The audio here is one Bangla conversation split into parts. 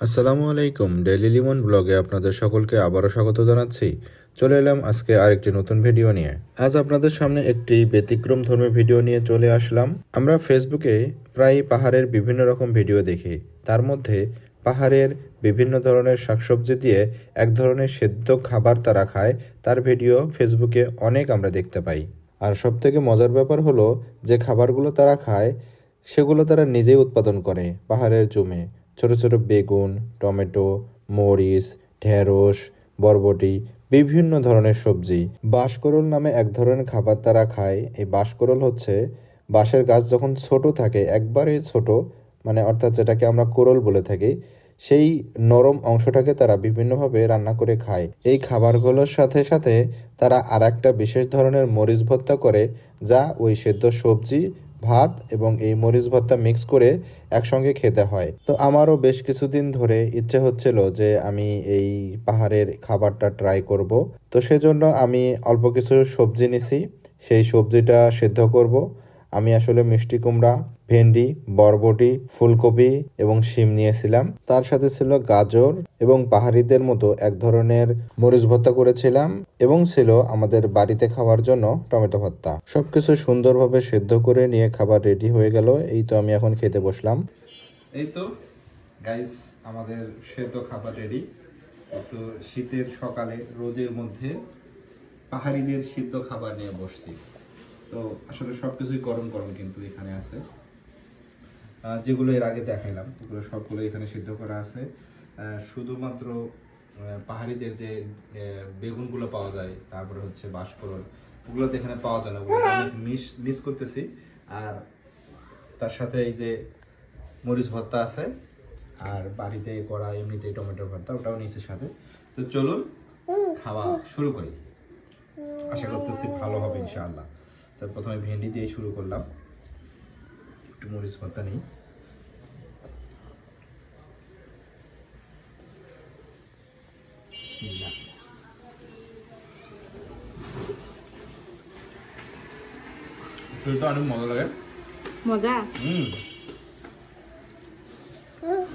আসসালামু আলাইকুম ডেলি লিমন ব্লগে আপনাদের সকলকে আবারও স্বাগত জানাচ্ছি। চলে এলাম আজকে আরেকটি নতুন ভিডিও নিয়ে। আজ আপনাদের সামনে একটি ব্যতিক্রম ধর্মী ভিডিও নিয়ে চলে আসলাম। আমরা ফেসবুকে প্রায় পাহাড়ের বিভিন্ন রকম ভিডিও দেখি। তার মধ্যে পাহাড়ের বিভিন্ন ধরনের শাকসবজি দিয়ে এক ধরনের সেদ্ধ খাবার তারা খায়, তার ভিডিও ফেসবুকে অনেক আমরা দেখতে পাই। আর সবথেকে মজার ব্যাপার হলো, যে খাবারগুলো তারা খায়, সেগুলো তারা নিজেই উৎপাদন করে পাহাড়ের জমে। ছোট ছোট বেগুন, টমেটো, মরিচ, ঢেঁড়স, বরবটি, বিভিন্ন ধরনের সবজি। বাঁশকরল নামে এক ধরনের খাবার তারা খায়। এই বাঁশকরল হচ্ছে বাঁশের গাছ যখন ছোট থাকে, একবারে ছোট মানে অর্থাৎ যেটাকে আমরা কোরল বলে থাকি, সেই নরম অংশটাকে তারা বিভিন্নভাবে রান্না করে খায়। এই খাবারগুলোর সাথে সাথে তারা আর একটা বিশেষ ধরনের মরিচ ভর্তা করে, যা ওই সেদ্ধ সবজি ভাত এবং এই মরিচ ভর্তা মিক্স করে একসঙ্গে খেতে হয়। তো আমারও বেশ কিছুদিন ধরে ইচ্ছে হচ্ছিল যে আমি এই পাহাড়ের খাবারটা ট্রাই করব। তো সেজন্য আমি অল্প কিছু সবজি নিছি। সেই সবজিটা সেদ্ধ করব। আমি আসলে মিষ্টি কুমড়া ভেন্ডি, বরবটি, ফুলকপি এবং শিম নিয়েছিলাম। তার সাথে ছিল গাজর এবং পাহাড়িদের মতো এক ধরনের মরিচ ভর্তা করেছিলাম এবং ছিল আমাদের বাড়িতে খাওয়ার জন্য টমেটো ভর্তা। সবকিছু সুন্দরভাবে সেদ্ধ করে নিয়ে খাবার রেডি হয়ে গেল। এই তো আমি এখন খেতে বসলাম। এই তো গাইস আমাদের সেদ্ধ খাবার রেডি তো শীতের সকালে, রোদের মধ্যে পাহাড়িদের সিদ্ধ খাবার নিয়ে বসছি। তো আসলে সবকিছুই গরম গরম কিন্তু এখানে আছে। যেগুলো এর আগে দেখাইলাম ওগুলো সবগুলো এখানে সিদ্ধ করা আছে। শুধুমাত্র পাহাড়িদের যে বেগুনগুলো পাওয়া যায়, তারপরে হচ্ছে বাঁশকরল ওগুলো তো এখানে পাওয়া যায় না, ওগুলো অনেক মিস মিস করতেছি। আর তার সাথে এই যে মরিচ ভর্তা আছে, আর বাড়িতে করা এমনিতে টমেটো ভর্তা, ওটাও নিচে সাথে। তো চলুন, খাওয়া শুরু করি। আশা করতেছি ভালো হবে, ইনশাআল্লাহ। তো প্রথমে ভেন্ডি দিয়ে শুরু করলাম। একটু মরিচ ভর্তা নেই। অনেক মজা লাগে। মজা? হুম।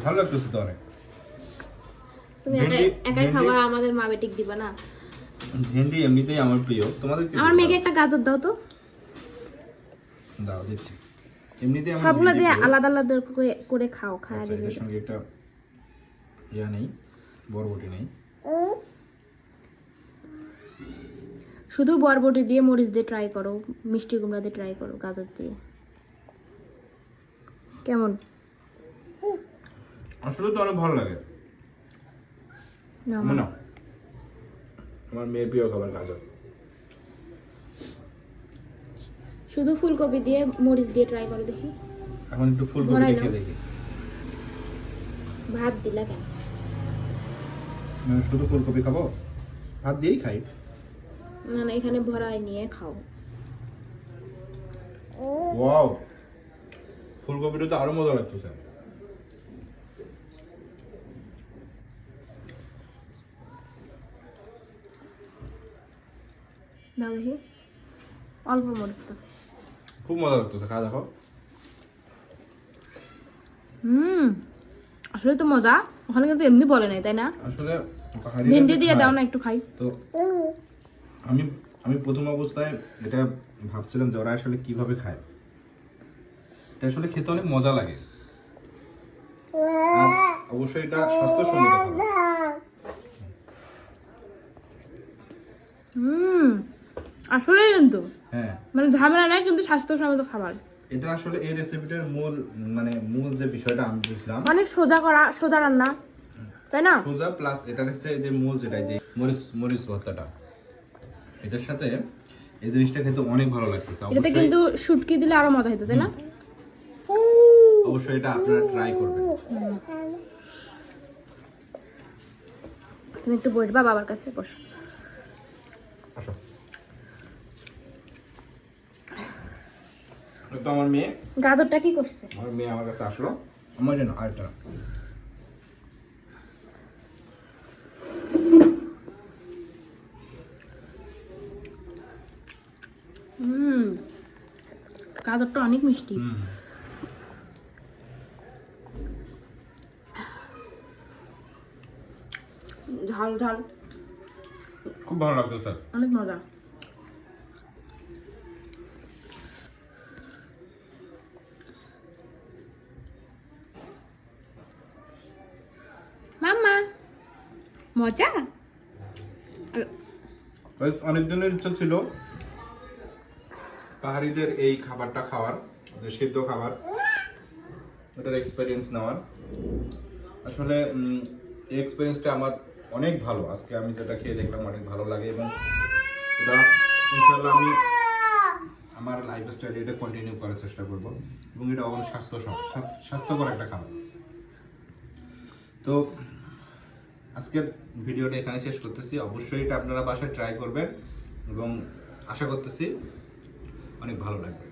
ভালো লাগতেছে তো অনেক। তুমি একাই একাই খাবা আমাদের মা বেটিক দিবা না? ভেন্ডি এমনিতেই আমার প্রিয়। তোমাদের আমার মেয়েকে একটা গাজর দাও তো। দাও দিচ্ছি। সবগুলো দিয়ে আলাদা আলাদা করে- খাও খাওয়া আচ্ছা, দিবে সঙ্গে একটা ইয়া নেই বরবটি নেই। শুধু বরবটি দিয়ে মরিচ দিয়ে ট্রাই করো মিষ্টি কুমড়া দিয়ে ট্রাই করো গাজর দিয়ে। কেমন? আসলে তো অনেক ভালো লাগে। না আমার মেয়ের প্রিয় খাবার গাজর। শুধু ফুলকপি দিয়ে মরিচ দিয়ে ট্রাই করো দেখি। এখন একটু ফুলকপি দেখে দেখি। ভাত দিলা কেন? মানে শুধু ফুলকপি খাব? ভাত দিয়েই খাই। না না এখানে ভরাই নিয়ে খাও। ওয়াও! ফুলকপিটা তো আরও মজা লাগতেছে দাও দেখি। অল্প মরিচ খুব মজা লাগতেছে খাওয়া দেখো হুম আসলে তো মজা। ওখানে কিন্তু এমনি বলে নাই তাই না? আসলে ভেন্ডি দিয়ে দাও না একটু খাই। তো আমি আমি প্রথম অবস্থায় এটা ভাবছিলাম যে ওরা আসলে কীভাবে খায়। এটা আসলে খেতে অনেক মজা লাগে। অবশ্যই এটা স্বাস্থ্যসম্মত খাবার। হুম আসলে কিন্তু। হ্যাঁ। মানে ঝামেলা নাই কিন্তু স্বাস্থ্যসম্মত খাবার। এটা আসলে এই রেসিপিটার মূল মানে মূল যে বিষয়টা আমি বুঝলাম। অনেক সোজা করা সোজা রান্না তাই না? সোজা প্লাস এটা হচ্ছে এই যে মূল যেটা যে মরিচ মরিচ ভর্তাটা। এটার সাথে এই জিনিসটা খেতে অনেক ভালো লাগতেছে। এটাতে কিন্তু শুটকি দিলে আরও মজা হতো তাই না? অবশ্যই এটা আপনারা ট্রাই করবেন। তুমি একটু বসবা বাবার কাছে বস। আসো। তো আমার মেয়ে। গাজরটা কি করছে? আমার মেয়ে আমার কাছে আসলো। আমার জন্য আরেকটা হুম গাজরটা অনেক মিষ্টি। ঝাল ঝাল। খুব ভালো লাগতো স্যার। অনেক মজা। মজা? Guys, অনেক দিনের ইচ্ছা ছিল পাহাড়িদের এই খাবারটা খাওয়ার যে সিদ্ধ খাবার এটার এক্সপিরিয়েন্স নেওয়ার। আসলে এই এক্সপিরিয়েন্সটা আমার অনেক ভালো। আজকে আমি যেটা খেয়ে দেখলাম অনেক ভালো লাগে এবং এটা ইনশাল্লাহ আমি আমার লাইফ স্টাইলে এটা কন্টিনিউ করার চেষ্টা করব এবং এটা অবশ্যই স্বাস্থ্য স্বাস্থ্যকর একটা খাবার। তো আজকের ভিডিওটা এখানে শেষ করতেছি। অবশ্যই এটা আপনারা বাসায় ট্রাই করবেন এবং আশা করতেছি অনেক ভালো লাগবে।